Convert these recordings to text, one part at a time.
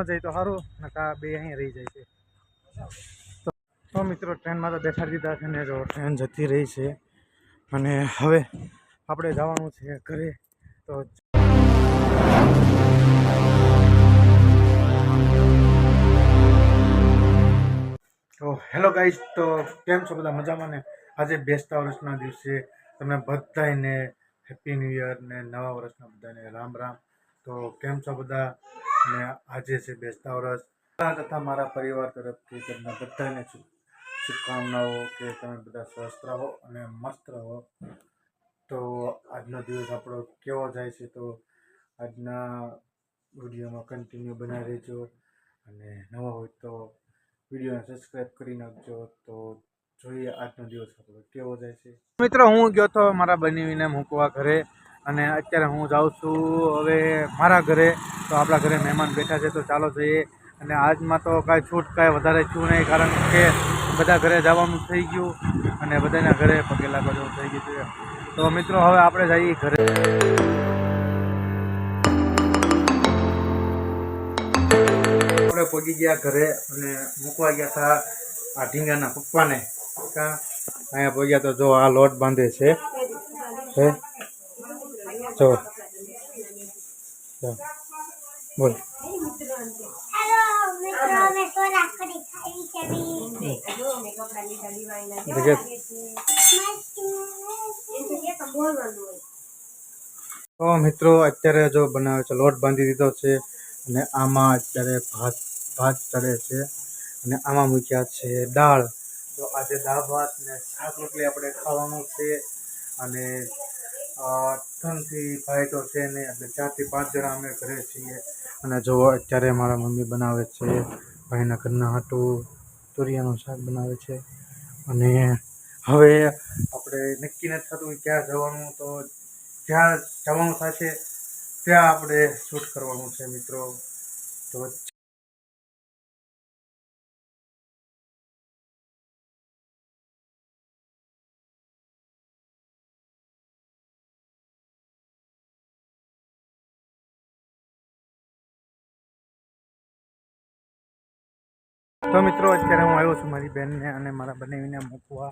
ન જાય તો સારું નકા બે અહીં રહી જાય છે. તો મિત્રો, ટ્રેનમાં તો બેસાડી દીધા છે ને જો, ટ્રેન જતી રહી છે. અને હવે આપણે જવાનું છે ઘરે. તો તો હેલો ગાઈઝ તો કેમ છો બધા? મજામાં ને? આજે બેસતા વર્ષના દિવસે તમે બધાને હેપી ન્યૂ યર ને નવા વર્ષના બધાને રામ રામ. તો કેમ છો બધા? ને આજે છે બેસતા વર્ષ તથા મારા પરિવાર તરફથી તમને બધાને શુભકામનાઓ કે તમે બધા સ્વસ્થ રહો અને મસ્ત રહો. તો આજનો દિવસ આપણો કેવો જાય છે તો આજના વિડીયોમાં કન્ટિન્યુ બનાવી રહેજો અને નવા હોય તો વિડીયોને સબસ્ક્રાઈબ કરી નાખજો. તો જોઈએ આજનો દિવસ આપણો કેવો જાય છે. મિત્રો, હું ગયો તો મારા બનીવીને મૂકવા ઘરે. અને અત્યારે હું જાઉં છું હવે મારા ઘરે. તો આપણા ઘરે મહેમાન બેઠા છે, તો ચાલો જઈએ. અને આજમાં તો કાંઈ છૂટ કાંઈ વધારે છું નહીં, કારણ કે બધા ઘરે જવાનું થઈ ગયું અને બધાના ઘરે પગે લાગવાનું થઈ ગયું છે. તો મિત્રો, હવે આપણે જઈએ ઘરે. આપણે પહોંચી ગયા ઘરે અને મૂકવા ગયા હતા આ ઢીંગાના પપ્પાને. કા? અહીંયા પહોંચ્યા તો જો આ લોટ બાંધે છે. હે? જો. બોલ તો મિત્રો અત્યારે જો બનાવે છે લોટ બાંધી દીધો છે અને આમાં અત્યારે ભાત ભાત ચડે છે અને આમાં મૂક્યા છે દાળ તો આજે દાળ ભાત ને શાક રોટલી આપણે ખાવાનું છે અને ત્રણથી ભાઈ તો છે નહીં, એટલે ચારથી પાંચ જણા અમે ઘરે છીએ. અને જો અત્યારે મારા મમ્મી બનાવે છે, ભાઈના ઘરના હાટું, તુરિયાનું શાક બનાવે છે. અને હવે આપણે નક્કી નથી થતું ક્યાં જવાનું, તો જ્યાં જવાનું થશે, ત્યાં આપણે શૂટ કરવાનું છે મિત્રો. તો તો મિત્રો અત્યારે હું આવ્યો છું મારી બેનને અને મારા બંનેને મૂકવા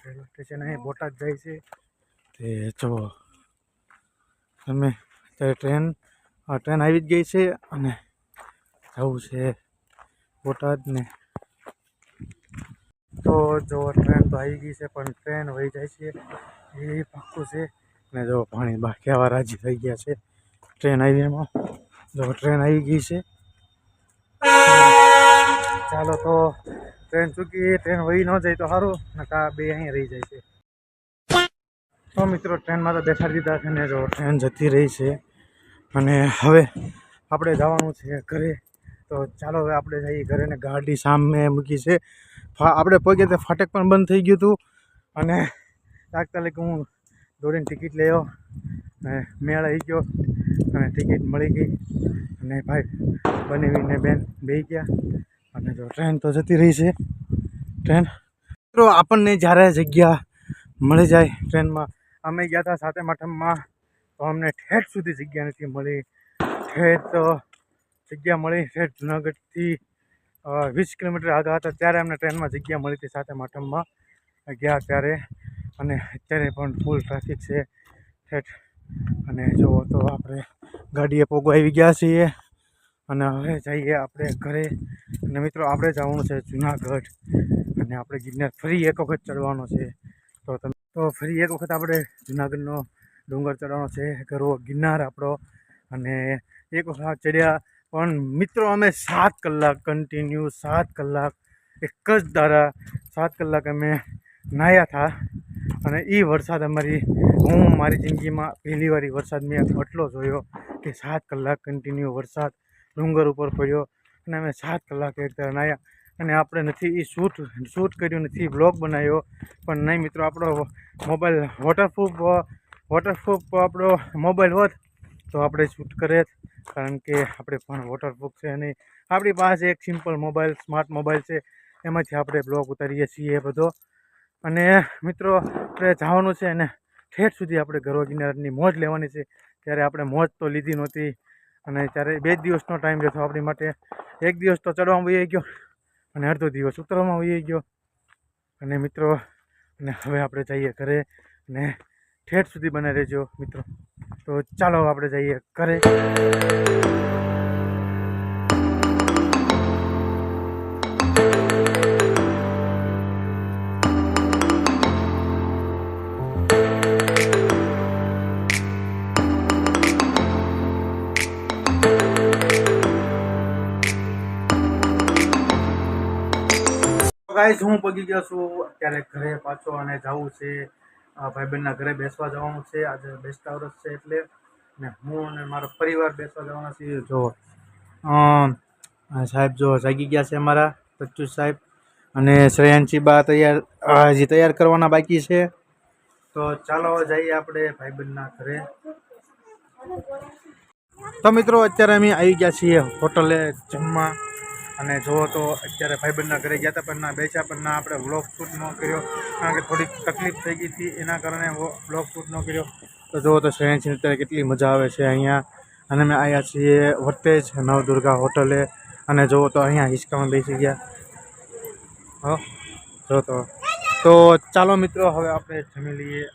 રેલવે સ્ટેશન અહીં બોટાદ જાય છે. તે જો તમે અત્યારે ટ્રેન ટ્રેન આવી જ ગઈ છે અને જવું છે બોટાદને. તો જો ટ્રેન તો આવી ગઈ છે પણ ટ્રેન વહી જાય છે એ પાક્કું છે. ને જો પાણી બા કેવા રાજી થઈ ગયા છે ટ્રેન આવી એમાં જો ટ્રેન આવી ગઈ છે. ચાલો તો ટ્રેન ચૂકી ટ્રેન વહી ન જાય તો સારું નકા બે અહીં રહી જાય છે. તો મિત્રો ટ્રેનમાં તો બેસાડી દીધા છે ને જો ટ્રેન જતી રહી છે. અને હવે આપણે જવાનું છે ઘરે. તો ચાલો હવે આપણે જઈએ ઘરે ને ગાડી સામે મૂકી છે. આપણે પગે તે ફાટક પણ બંધ થઈ ગયું હતું. અને તાત્કાલિક હું દોડીને ટિકિટ લઈ અને મેળ આવી ગયો. અને ટિકિટ મળી ગઈ. અને ભાઈ બનેવીને બેન બે ગયા. અને જો ટ્રેન તો જતી રહી છે. ટ્રેન મિત્રો, આપણને જ્યારે જગ્યા મળી જાય ટ્રેનમાં, અમે ગયા હતા સાતમ આઠમમાં, તો અમને ઠેઠ સુધી જગ્યા નથી મળી. ઠેઠ તો જગ્યા મળી ઠેઠ જુનાગઢથી વીસ કિલોમીટર આગળ હતા, ત્યારે અમને ટ્રેનમાં જગ્યા મળી હતી સાતમ આઠમમાં. ગયા ત્યારે, અને અત્યારે પણ ફૂલ ટ્રાફિક છે ઠેઠ. અને જો તો આપણે ગાડીએ પોગો ગયા છીએ. અને હવે જઈએ આપણે ઘરે. અને મિત્રો, આપણે જવાનું છે જુનાગઢ. અને આપણે ગિરનાર ફરી એક વખત ચડવાનો છે. તો તમે તો ફરી એક વખત આપણે જુનાગઢનો ડુંગર ચડવાનો છે ગરવો ગિરનાર આપણો. અને એક વખત ચડ્યા, પણ મિત્રો, અમે સાત કલાક કન્ટિન્યુ સાત કલાક એક જ દારા સાત કલાક અમે નાહ્યા હતા. અને એ વરસાદ અમારી હું મારી જિંદગીમાં પહેલી વાર વરસાદ મેં આટલો જોયો કે સાત કલાક કન્ટિન્યુ વરસાદ ડુંગર ઉપર પડ્યો અને અમે સાત કલાક એક ધારા નાહ્યા અને આપણે નથી એ શૂટ શૂટ કર્યું નથી બ્લોગ બનાવ્યો. પણ નહીં મિત્રો, આપણો મોબાઈલ વોટરપ્રૂફ વોટરપ્રૂફ આપણો મોબાઈલ હોત તો આપણે શૂટ કરે કારણ કે આપણે પણ વોટરપ્રૂફ છે નહીં આપણી પાસે એક સિમ્પલ મોબાઈલ સ્માર્ટ મોબાઈલ છે. એમાંથી આપણે બ્લોગ ઉતારીએ છીએ બધો. અને મિત્રો, આપણે જવાનું છે અને ઠેઠ સુધી આપણે ગરવા કિનારની મોજ લેવાની છે. ત્યારે આપણે મોજ તો લીધી નહોતી. અને ત્યારે બે જ દિવસનો ટાઈમ રહેતો આપણી માટે. એક દિવસ તો ચડવામાં વહી ગયો અને અડધો દિવસ ઉતરવામાં વહી ગયો. અને મિત્રો, અને હવે આપણે જઈએ ઘરે અને ઠેઠ સુધી બને રહેજો મિત્રો. તો ચાલો આપણે જઈએ ઘરે. ગાઈસ હું પગી ગયો છું. અત્યારે ઘરે પાછો અને જવું છે. ભાઈબંધના ઘરે બેસવા જવાનું છે. આજે બેસતા વર્ષ છે એટલે ને હું અને મારો પરિવાર બેસવા જવાના છીએ. જો સાહેબ જો જાગી ગયા છે અમારા, બચ્ચુ સાહેબ અને શ્રેયાંશી બા તૈયાર હજી તૈયાર કરવાના બાકી છે. તો ચાલો જઈએ આપણે ભાઈબંધના ઘરે. તો મિત્રો, અત્યારે અમે આવી ગયા છીએ હોટલે જમવા. અને જુઓ તો અત્યારે ભાઈબંધના ઘરે ગયા હતા, પણ ના બેસ્યા, પણ ના આપણે વ્લોગ શૂટ ન કર્યો. કારણ કે થોડીક તકલીફ થઈ ગઈ હતી, એના કારણે વ્લોગ શૂટ ન કર્યો. તો જુઓ તો શ્રેયાંશીને અત્યારે કેટલી મજા આવે છે અહીંયા. અને અમે આવ્યા છીએ વટેજ નવદુર્ગા હોટલે. અને જુઓ તો અહીંયા હિંચકામાં બેસી ગયા. હો જો તો. તો ચાલો મિત્રો, હવે આપણે જમી લઈએ.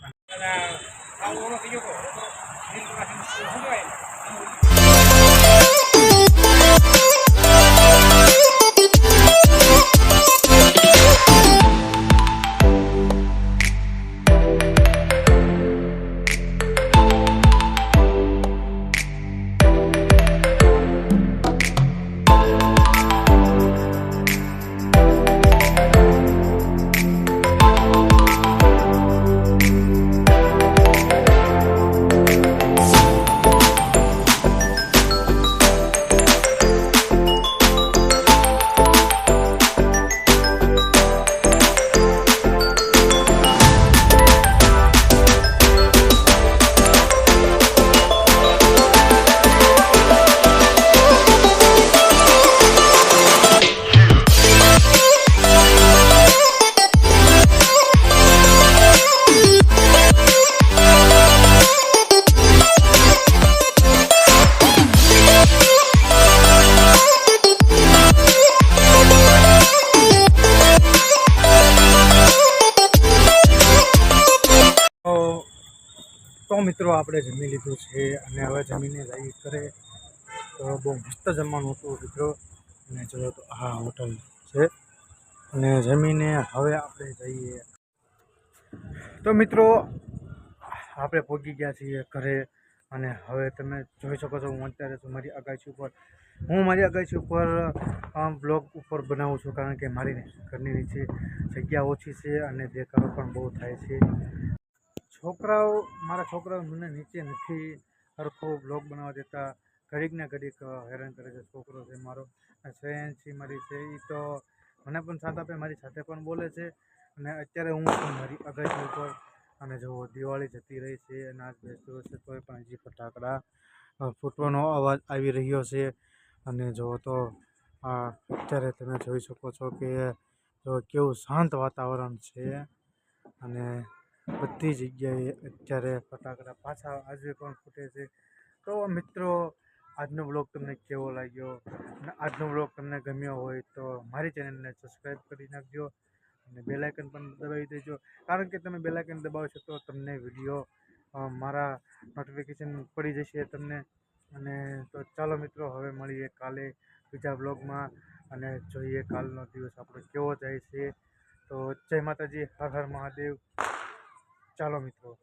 મિત્રો, આપણે જમી લીધું છે અને હવે જમીને જઈએ કરે. તો બહુ મસ્ત જમવાનું હતું મિત્રો. અને જો તો આ હોટલ છે. અને જમીને હવે આપણે જઈએ. તો મિત્રો, આપણે પહોંચી ગયા છીએ ઘરે. અને હવે તમે જોઈ શકો છો, હું અત્યારે છું મારી અગાસી ઉપર. હું મારી અગાસી ઉપર બ્લોગ ઉપર બનાવું છું, કારણ કે મારી ઘરની નીચે જગ્યા ઓછી છે અને દેખાડો પણ બહુ થાય છે. છોકરાઓ, મારા છોકરાઓ મને નીચે નથી સરખો બ્લોગ બનાવવા દેતા. ઘડીક ને ઘડીક હેરાન કરે છે છોકરો છે મારો. શ્રેયાંશી મારી છે એ તો મને પણ સાથ આપે, મારી સાથે પણ બોલે છે. અને અત્યારે હું પણ મારી અગાસી ઉપર. અને જુઓ દિવાળી જતી રહી છે અને આજ બેસતો છે તોય પણ હજી ફટાકડા ફૂટવાનો અવાજ આવી રહ્યો છે. અને જુઓ તો અત્યારે તમે જોઈ શકો છો કે, જો કેવું શાંત વાતાવરણ છે. અને બધી જગ્યાએ અત્યારે ફટાકડા પાછા આજે પણ ફૂટે છે. તો મિત્રો, આજનો બ્લોગ તમને કેવો લાગ્યો? અને આજનો બ્લોગ તમને ગમ્યો હોય તો મારી ચેનલને સબસ્ક્રાઈબ કરી નાખજો અને બેલાઇકન પણ દબાવી દેજો. કારણ કે તમે બેલાઇકન દબાવશો તો તમને વીડિયો મારા નોટિફિકેશન પડી જશે તમને. અને તો ચાલો મિત્રો, હવે મળીએ કાલે બીજા બ્લોગમાં અને જોઈએ કાલનો દિવસ આપણો કેવો જાય છે. તો જય માતાજી, હર હર મહાદેવ. ચાલો મિત્રો.